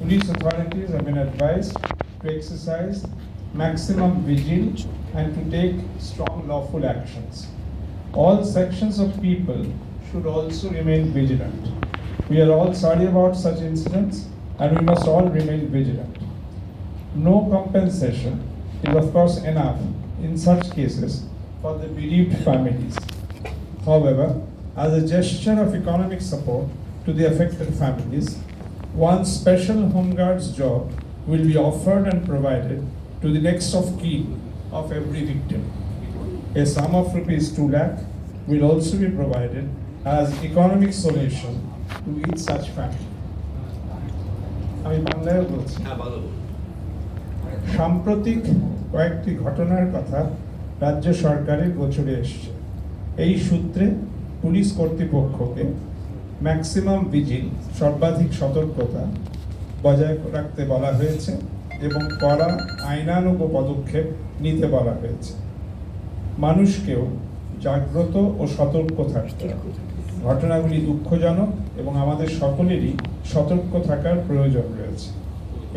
Police authorities have been advised to exercise maximum vigilance and to take strong lawful actions. All sections of people should also remain vigilant. We are all sorry about such incidents and we must all remain vigilant. No compensation is of course enough in such cases for the bereaved families. However, as a gesture of economic support to the affected families, one special home guard's job will be offered and provided to the next of kin of every victim. A sum of rupees 2 lakh will also be provided as economic solution to each such family. আমি বাংলায় বলছি হ্যাঁ। সাম্প্রতিক কয়েকটি ঘটনার কথা রাজ্য সরকারের গোচরে এসছে এই সূত্রে পুলিশ কর্তৃপক্ষকে ম্যাক্সিমাম ভিজিল, সর্বাধিক সতর্কতা বজায় রাখতে বলা হয়েছে এবং কড়া আইনানুগ পদক্ষেপ নিতে বলা হয়েছে। মানুষকেও জাগ্রত ও সতর্ক থাকতে ঘটনাগুলি দুঃখজনক এবং আমাদের সকলেরই সতর্ক থাকার প্রয়োজন রয়েছে।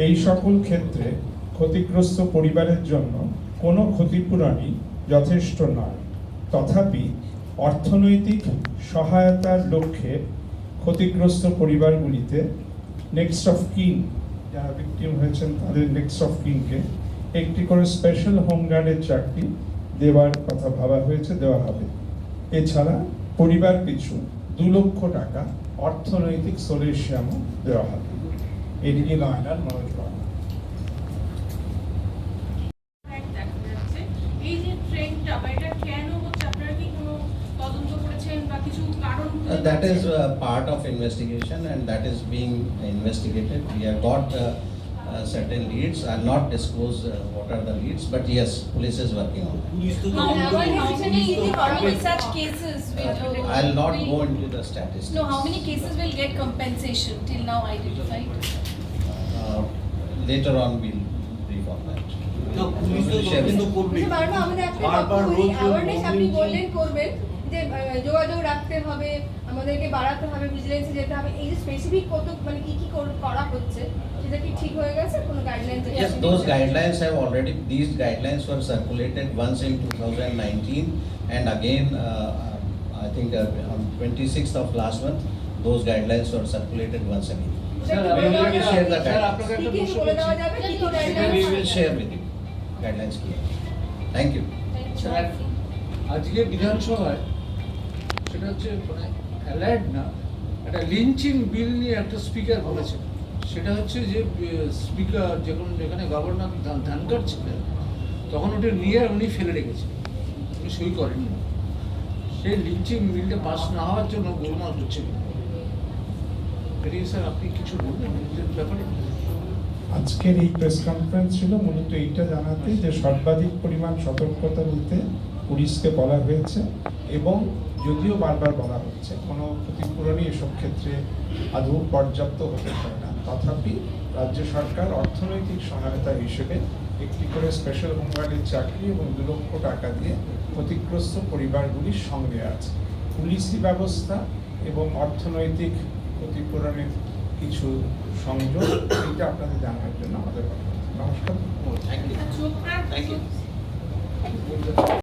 এই সকল ক্ষেত্রে ক্ষতিগ্রস্ত পরিবারের জন্য কোনো ক্ষতিপূরণই যথেষ্ট নয়। তথাপি অর্থনৈতিক সহায়তার লক্ষ্যে ক্ষতিগ্রস্ত পরিবারগুলিতে নেক্সট অফ কিং যারা ভিক্টিম হয়েছেন, তাদের নেক্সট অফ কিংকে একটি করে স্পেশাল হোমগার্ডের চাকরি দেওয়ার কথা ভাবা হয়েছে, দেওয়া হবে। এছাড়া পরিবার পিছু দু লক্ষ টাকা অর্থনৈতিক সোলেশিয়ামও দেওয়া হবে। এদিকে Nayanar Manoj Uh, That is পাচ্ছেন? uh, part of investigation and that is being investigated. We have got uh, uh, certain leads. I'll not disclose uh, what are the leads, but yes, police is working on that. How many- How how many many- easy how many such cases will Uh, I'll not go into the statistics. No, how many cases will get compensation till now identified? Uh, Later on, we'll brief on that. না, police তো We'll share তদন্ত it. করবে। আচ্ছা, বারবার আমাদের একটা বারবার লক্ষ্য রোজ করি, রোজ awareness আপনি বলছেন। বললেন করবেন যে আহ, যোগাযোগ রাখতে হবে আমাদেরকে বাড়াতে হবে ভিজিলেন্সে যেতে হবে এই যে স্পেসিফিক কত মানে কি কি কর- করা হচ্ছে সেটা কি ঠিক হয়ে গেছে কোনো guideline Yes, those guidelines have already, these guidelines were circulated once in 2019 and again, uh, I think uh, on 26th of last month, those guidelines were circulated once again. Sir, We will আপনাকে- share the sir, guidelines. আপনাকে একটা কি কি প্রশ্ন বলে দেওয়া করছি। যাবে কি কি We guidelines? will share with you guidelines clear. Thank you. Sir, আজকে বিধানসভায় সেটা হচ্ছে মানে অ্যালার্ড না, একটা লিঞ্চিং বিল নিয়ে একটা স্পিকার বলেছে। সেটা হচ্ছে যে স্পিকার যখন যেখানে গভর্নর ধানকার ছিলেন তখন ওটা নিয়ে উনি ফেলে রেখেছেন উনি সই করেননি। সেই লিঞ্চিং বিলটা পাস না হওয়ার জন্য গোলমাল হচ্ছে। স্যার, আপনি কিছু বলবেন ব্যাপারে? আজকের এই প্রেস কনফারেন্স ছিল, মূলত এইটা জানাতে যে সর্বাধিক পরিমাণ সতর্কতা নিতে পুলিশকে বলা হয়েছে। এবং যদিও বারবার বলা হচ্ছে কোনো ক্ষতিপূরণই এসব ক্ষেত্রে আদৌ পর্যাপ্ত হতে পারে না। তথাপি রাজ্য সরকার অর্থনৈতিক সহায়তা হিসেবে একটি করে স্পেশাল হোমগার্ডের চাকরি এবং দু লক্ষ টাকা দিয়ে ক্ষতিগ্রস্ত পরিবারগুলির সঙ্গে আছে। পুলিশি ব্যবস্থা এবং অর্থনৈতিক ক্ষতিপূরণের কিছু সংযোগ এইটা আপনাদের জানানোর জন্য আমাদের কথা। নমস্কার। Thank you.